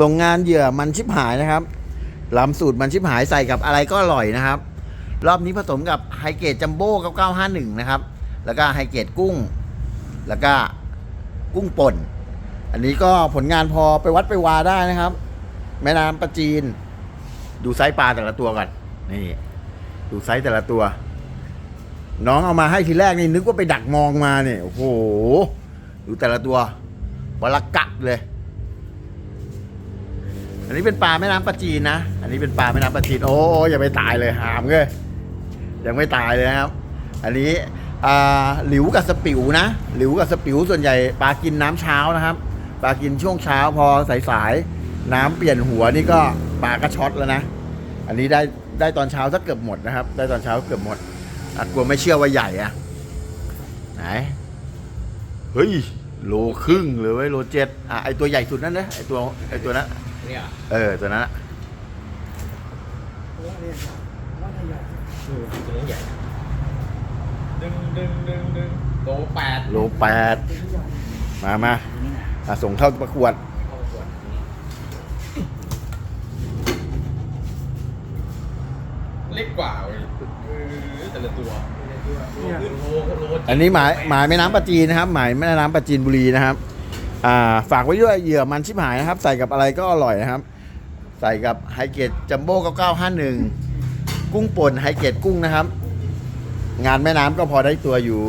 ส่งงานเหยื่อมันชิบหายนะครับลำสูตรมันชิบหายใส่กับอะไรก็อร่อยนะครับ รอบนี้ผสมกับไฮเกรดจัมโบ้9951 นะครับ แล้วก็ไฮเกรดกุ้ง แล้วก็กุ้งป่น อันนี้ก็ผลงานพอไปวัดไปวาได้นะครับ แม่น้ำประจีน ดูไซส์ปลาแต่ละตัวก่อน นี่ ดูไซส์แต่ละตัว น้องเอามาให้ทีแรกนี่นึกว่าไปดักมองมาเนี่ย โอ้โห ดูแต่ละตัววละกัดเลย อันนี้เป็นปลาแม่น้ำปลาจีนนะ อันนี้เป็นปลาแม่น้ำปลาจีน โอ้ยอย่าไปตายเลยหามเลยยังไม่ตายเลยนะครับ อันนี้หลิวกับสปิวนะ หลิวกับสปิวส่วนใหญ่ปลากินน้ำเช้านะครับ ปลากินช่วงเช้าพอสายๆน้ำเปลี่ยนหัวนี่ก็ปลาก็ช็อตแล้วนะ อันนี้ได้ได้ตอนเช้าสักเกือบหมดนะครับ ได้ตอนเช้าเกือบหมดกลัวไม่เชื่อว่าใหญ่อะไหน เฮ้ย โลครึ่งเลยเว้ยโลเจ็ดอะไอตัวใหญ่สุดนั่นนะไอตัวไอตัวนั้น เนี่ยเออตัวนั้นอะอืมตัวนี้ใหญ่ดึงดึงดึงดึงโตแปดโลแปดมามาอะส่งเข้าประกวดเข้าขวดเล็กกว่าเว้ยเออแต่ละตัวโลขึ้นโลโลอันนี้หมายหมายแม่น้ำปลาจีนนะครับ หมายแม่น้ำปลาจีนบุรีนะครับ อ่าฝากไว้ด้วยเหยื่อมันชิบหายนะครับ ใส่กับอะไรก็อร่อยนะครับ ใส่กับไฮเกตจัมโบ้9951 กุ้งป่นไฮเกตกุ้งนะครับ งานแม่น้ำก็พอได้ตัวอยู่